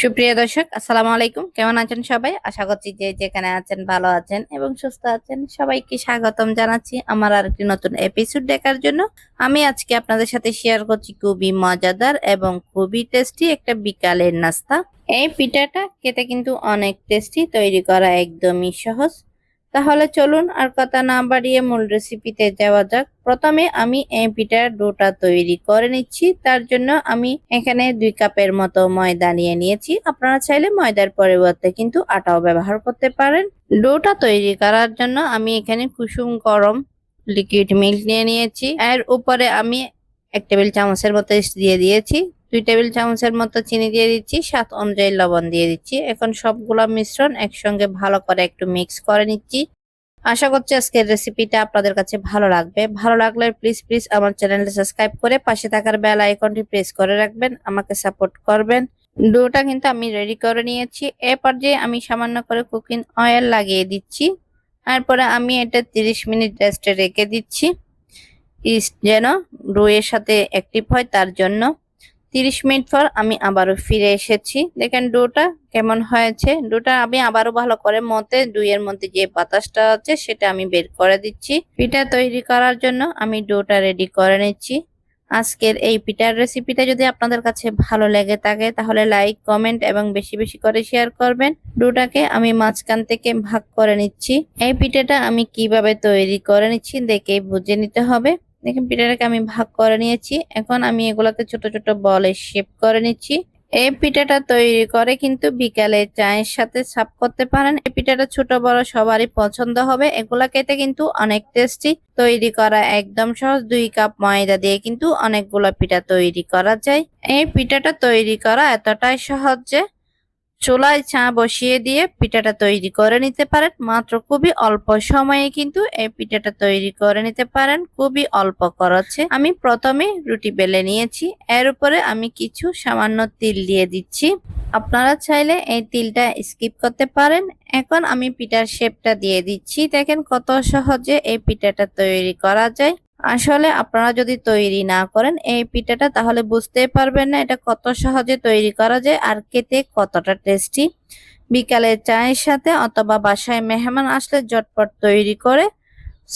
সুপ্রিয় দর্শক, আসসালামু আলাইকুম। কেমন আছেন সবাই? আশা করছি যে যেখানে আছেন ভালো আছেন এবং সুস্থ আছেন। সবাইকে স্বাগতম জানাচ্ছি আমার আর একটি নতুন এপিসোড দেখার জন্য। আমি আজকে আপনাদের সাথে শেয়ার করছি খুবই মজাদার এবং খুবই টেস্টি একটা বিকালের নাস্তা। এই পিঠাটা খেতে কিন্তু অনেক টেস্টি তৈরি করা একদমই সহজ। তাহলে চলুন আর কথা না বাড়িয়ে মূল রেসিপিতে যাওয়া যাক। প্রথমে আমি এই পিঠার ডোটা তৈরি করে নিচ্ছি। তার জন্য আমি এখানে দুই কাপের মতো ময়দা নিয়ে নিয়েছি। আপনারা চাইলে ময়দার পরিবর্তে কিন্তু আটাও ব্যবহার করতে পারেন। ডোটা তৈরি করার জন্য আমি এখানে কুসুম গরম লিকুইড মিল্ক নিয়ে নিয়েছি। এর উপরে আমি এক টেবিল চামচের মতো দিয়ে দিয়েছি। দুই টেবিল চামচের মতো চিনি দিয়ে দিচ্ছি, স্বাদ অনুযায়ী লবণ দিয়ে দিচ্ছি। এখন সবগুলা মিশ্রণ একসঙ্গে ভালো করে একটু মিক্স করে নিচ্ছি। আশা করছি আজকের রেসিপিটা আপনাদের কাছে ভালো লাগবে। ভালো লাগলে প্লিজ প্লিজ আমার চ্যানেলটা সাবস্ক্রাইব করে পাশে থাকার বেল আইকনটি প্রেস করে রাখবেন, আমাকে সাপোর্ট করবেন। ডোটা কিন্তু আমি রেডি করে নিয়েছি। এ পর্যায়ে আমি সামান্য করে কুকিং অয়েল লাগিয়ে দিচ্ছি। তারপরে আমি এটা 30 মিনিট রেস্টে রেখে দিচ্ছি। ইস্ট যেন ডোয়ের সাথে অ্যাক্টিভ হয়, তার জন্য। 30 মিনিট পর আমি আবারও ফিরে এসেছি। দেখেন ডোটা কেমন হয়েছে। ডোটা আমি আবারও ভালো করে মতে দুইয়ের মধ্যে যে বাতাসটা আছে সেটা আমি বের করে দিচ্ছি। পিঠা তৈরি করার জন্য আমি ডোটা রেডি করে নিচ্ছি। আজকের এই পিঠার রেসিপিটা যদি আপনাদের কাছে ভালো লেগে থাকে তাহলে লাইক, কমেন্ট এবং বেশি বেশি করে শেয়ার করবেন। ডোটাকে আমি মাঝখান থেকে ভাগ করে নিচ্ছি। এই পিঠাটা আমি কীভাবে তৈরি করে নিচ্ছি দেখে বুঝে নিতে হবে। দেখেন পিঠাটাকে আমি ভাগ করে নিয়েছি। এখন আমি এগুলাকে ছোট ছোট বলে শেপ করে নিচ্ছি। এই পিঠাটা তৈরি করে কিন্তু বিকালে চায়ের সাথে সাপ করতে পারেন। এই পিঠাটা ছোট বড় সবারই পছন্দ হবে। এগুলা খেতে কিন্তু অনেক টেস্টি তৈরি করা একদম সহজ। দুই কাপ ময়দা দিয়ে কিন্তু অনেকগুলো পিঠা তৈরি করা যায়। এই পিঠাটা তৈরি করা এতটাই সহজ যে চুলায় চা বসিয়ে দিয়ে পিঠাটা তৈরি করে নিতে পারেন। মাত্র খুবই অল্প সময়ে কিন্তু এই পিঠাটা তৈরি করে নিতে পারেন। খুবই অল্প খরচে। আমি প্রথমে রুটি বেলে নিয়েছি। এর উপরে আমি কিছু সামান্য তিল দিয়ে দিচ্ছি। আপনারা চাইলে এই তিলটা স্কিপ করতে পারেন। এখন আমি পিঠার শেপটা দিয়ে দিচ্ছি। দেখেন কত সহজে এই পিঠাটা তৈরি করা যায়। আসলে আপনারা যদি তৈরি না করেন এই পিঠাটা, তাহলে বুঝতে পারবেন না এটা কত সহজে তৈরি করা যায় আর খেতে কতটা টেস্টি বিকালে চায়ের সাথে অথবা বাসায় মেহমান আসলে জটপট তৈরি করে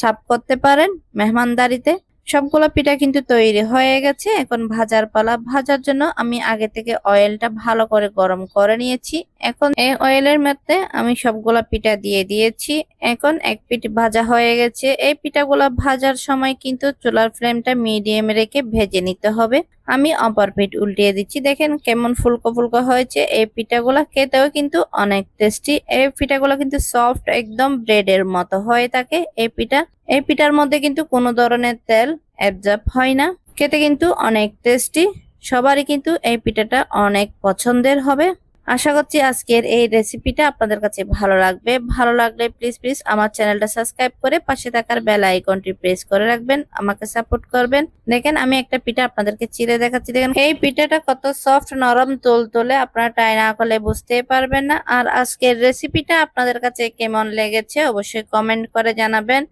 সার্ভ করতে পারেন মেহমানদারিতে। সবগুলো পিঠা কিন্তু তৈরি হয়ে গেছে। এখন ভাজার পালা ভাজার জন্য আমি আগে থেকে অয়েলটা ভালো করে গরম করে নিয়েছি। এখন এই অয়েলের মধ্যে আমি সবগুলা পিঠা দিয়ে দিয়েছি। এখন এক পিঠ ভাজা হয়ে গেছে। এই পিঠাগুলা ভাজার সময় কিন্তু চুলার ফ্লেমটা মিডিয়াম রেখে ভেজে নিতে হবে। আমি অপর পিঠ উল্টিয়ে দিচ্ছি। দেখেন কেমন ফুলকো ফুলকো হয়েছে। এই পিঠাগুলা খেতেও কিন্তু অনেক টেস্টি। এই পিঠাগুলো কিন্তু সফট, একদম ব্রেডের মতো হয়ে থাকে। এই পিঠা, এই পিঠার মধ্যে কিন্তু কোনো ধরনের তেল অ্যাবজর্ব হয় না। খেতে কিন্তু অনেক টেস্টি। সবারই কিন্তু এই পিঠাটা অনেক পছন্দের হবে। আশা করছি আজকের এই রেসিপিটা আপনাদের কাছে ভালো লাগবে। ভালো লাগলে প্লিজ প্লিজ আমার চ্যানেলটা সাবস্ক্রাইব করে পাশে থাকার বেল আইকনটি প্রেস করে রাখবেন, আমাকে সাপোর্ট করবেন। দেখেন, আমি একটা পিঠা আপনাদেরকে চিড়ে দেখাচ্ছি। দেখেন, এই পিঠাটা কত সফট নরম তোল তোলে আপনারা ট্রাই না করলে বুঝতে পারবেন না। আর আজকের রেসিপিটা আপনাদের কাছে কেমন লেগেছে অবশ্যই কমেন্ট করে জানাবেন।